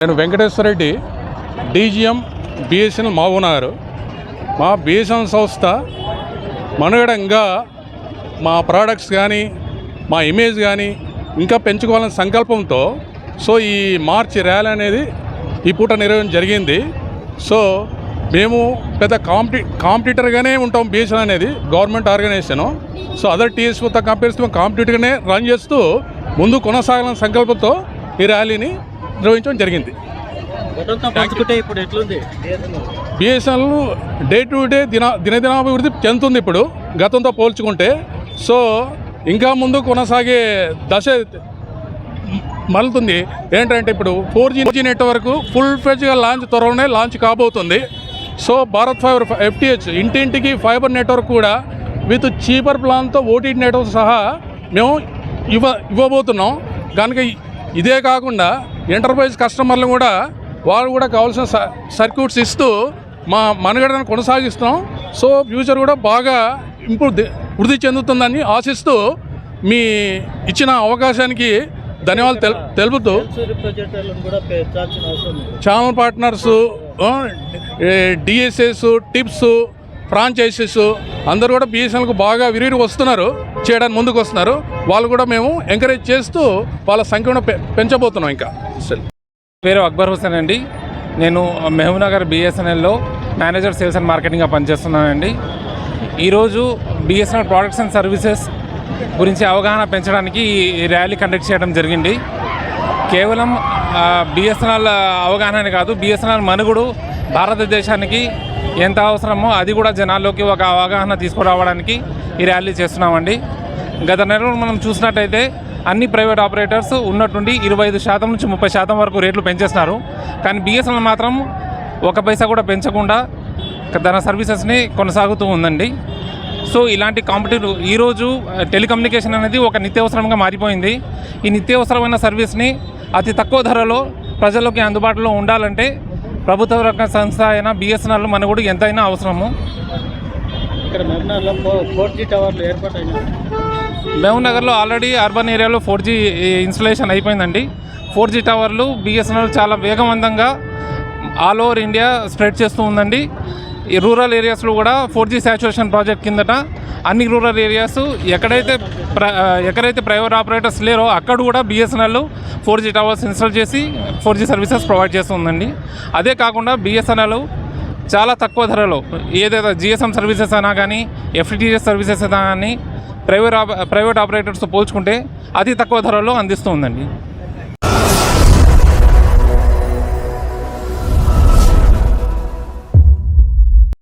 నేను Venkateswara Reddy DGM BSNL మావునారు మా బిఎస్ఎన్ఎల్ సంస్థ మనుగడంగా మా ప్రోడక్ట్స్ కానీ మా ఇమేజ్ కానీ ఇంకా పెంచుకోవాలనే సంకల్పంతో సో ఈ మార్చ్ ర్యాలీ అనేది ఈ పూట నిర్వహణ జరిగింది. సో మేము పెద్ద కాంపిటీ కాంపిటీటర్గానే ఉంటాం బిఎస్ఎన్ అనేది గవర్నమెంట్ ఆర్గనైజేషను సో అదర్ టీఎస్ఓతో కంపేర్స్ మేము కాంపిటీటర్గానే రన్ చేస్తూ ముందు కొనసాగాలనే సంకల్పంతో ఈ ర్యాలీని నిర్వహించడం జరిగింది. బిఎస్ఎన్ఎల్ డే టు డే దిన దినదినాభివృద్ధి చెందుతుంది ఇప్పుడు గతంతో పోల్చుకుంటే. సో ఇంకా ముందు కొనసాగే దశ మలుతుంది ఏంటంటే ఇప్పుడు ఫోర్ జీ నెట్వర్క్ ఫుల్ ఫ్లెడ్జ్గా లాంచ్ త్వరలోనే లాంచ్ కాబోతుంది. సో భారత్ ఫైబర్ ఎఫ్టిహెచ్ ఇంటింటికి ఫైబర్ నెట్వర్క్ కూడా విత్ చీపర్ ప్లాన్తో ఓటీటీ నెట్వర్క్ సహా మేము ఇవ్వ ఇవ్వబోతున్నాం. కనుక ఇదే కాకుండా ఎంటర్ప్రైజ్ కస్టమర్లు కూడా వాళ్ళు కూడా కావాల్సిన సర్క్యూట్స్ ఇస్తూ మా మనుగడను కొనసాగిస్తున్నాం. సో ఫ్యూచర్ కూడా బాగా ఇంప్రూవ్ వృద్ధి చెందుతుందని ఆశిస్తూ మీ ఇచ్చిన అవకాశానికి ధన్యవాదాలు తెల్ తెలుపుతూ channel partners DSS tips franchisees అందరూ కూడా బిఎస్ఎన్ఎల్కు బాగా విరిగి వస్తున్నారు చేయడానికి ముందుకు వస్తున్నారు. వాళ్ళు కూడా మేము ఎంకరేజ్ చేస్తూ వాళ్ళ సంఖ్యను పె- పెంచబోతున్నాం ఇంకా. సరే. పేరు అక్బర్ హుసేన్ అండి. నేను మహబూబ్నగర్ బిఎస్ఎన్ఎల్లో మేనేజర్ సేల్స్ అండ్ మార్కెటింగ్గా పనిచేస్తున్నానండి. ఈరోజు బిఎస్ఎన్ఎల్ ప్రోడక్ట్స్ అండ్ సర్వీసెస్ గురించి అవగాహన పెంచడానికి ఈ ర్యాలీ కండక్ట్ చేయడం జరిగింది. కేవలం బిఎస్ఎన్ఎల్ అవగాహన కాదు బిఎస్ఎన్ఎల్ మనుగుడు భారతదేశానికి ఎంత అవసరమో అది కూడా జనాల్లోకి ఒక అవగాహన తీసుకురావడానికి ఈ ర్యాలీ చేస్తున్నామండి. గత నెలలో మనం చూసినట్టయితే అన్ని ప్రైవేట్ ఆపరేటర్స్ ఉన్నట్టుండి ఇరవై ఐదు శాతం నుంచి ముప్పై శాతం వరకు రేట్లు పెంచేస్తున్నారు. కానీ బిఎస్ఎన్ఎల్ మాత్రం ఒక పైసా కూడా పెంచకుండా తన సర్వీసెస్ని కొనసాగుతూ ఉందండి. సో ఇలాంటి కాంపిటేటివ్ ఈరోజు టెలికమ్యూనికేషన్ అనేది ఒక నిత్యావసరంగా మారిపోయింది. ఈ నిత్యావసరమైన సర్వీస్ని అతి తక్కువ ధరలో ప్రజలకి అందుబాటులో ఉండాలంటే ప్రభుత్వ రంగ సంస్థ అయిన బిఎస్ఎన్ఎల్ మన కూడా ఎంతైనా అవసరము. ఇక్కడ మెమనార్లో ఫోర్ జీ టవర్లు ఏర్పాటైనాయి. మహబూబ్ నగర్లో ఆల్రెడీ అర్బన్ ఏరియాలో ఫోర్ జీ ఇన్స్టలేషన్ అయిపోయిందండి. ఫోర్ జీ టవర్లు బిఎస్ఎన్ఎల్ చాలా వేగవంతంగా ఆల్ ఓవర్ ఇండియా స్ప్రెడ్ చేస్తూ ఉందండి. ఈ రూరల్ ఏరియాస్లో కూడా ఫోర్ జీ శాచురేషన్ ప్రాజెక్ట్ కిందట అన్ని రూరల్ ఏరియాస్ ఎక్కడైతే ప్ర ఎక్కడైతే ప్రైవేట్ ఆపరేటర్స్ లేరో అక్కడ కూడా BSNL four G towers install చేసి ఫోర్ జీ సర్వీసెస్ ప్రొవైడ్ చేస్తుందండి. అదే కాకుండా బిఎస్ఎన్ఎల్ చాలా తక్కువ ధరలో ఏదైతే జిఎస్ఎం సర్వీసెస్ అయినా కానీ ఎఫ్టిటిఎస్ సర్వీసెస్ అయినా కానీ ప్రైవేట్ ఆప- ప్రైవేట్ ఆపరేటర్స్తో పోల్చుకుంటే అతి తక్కువ ధరలో అందిస్తూ ఉందండి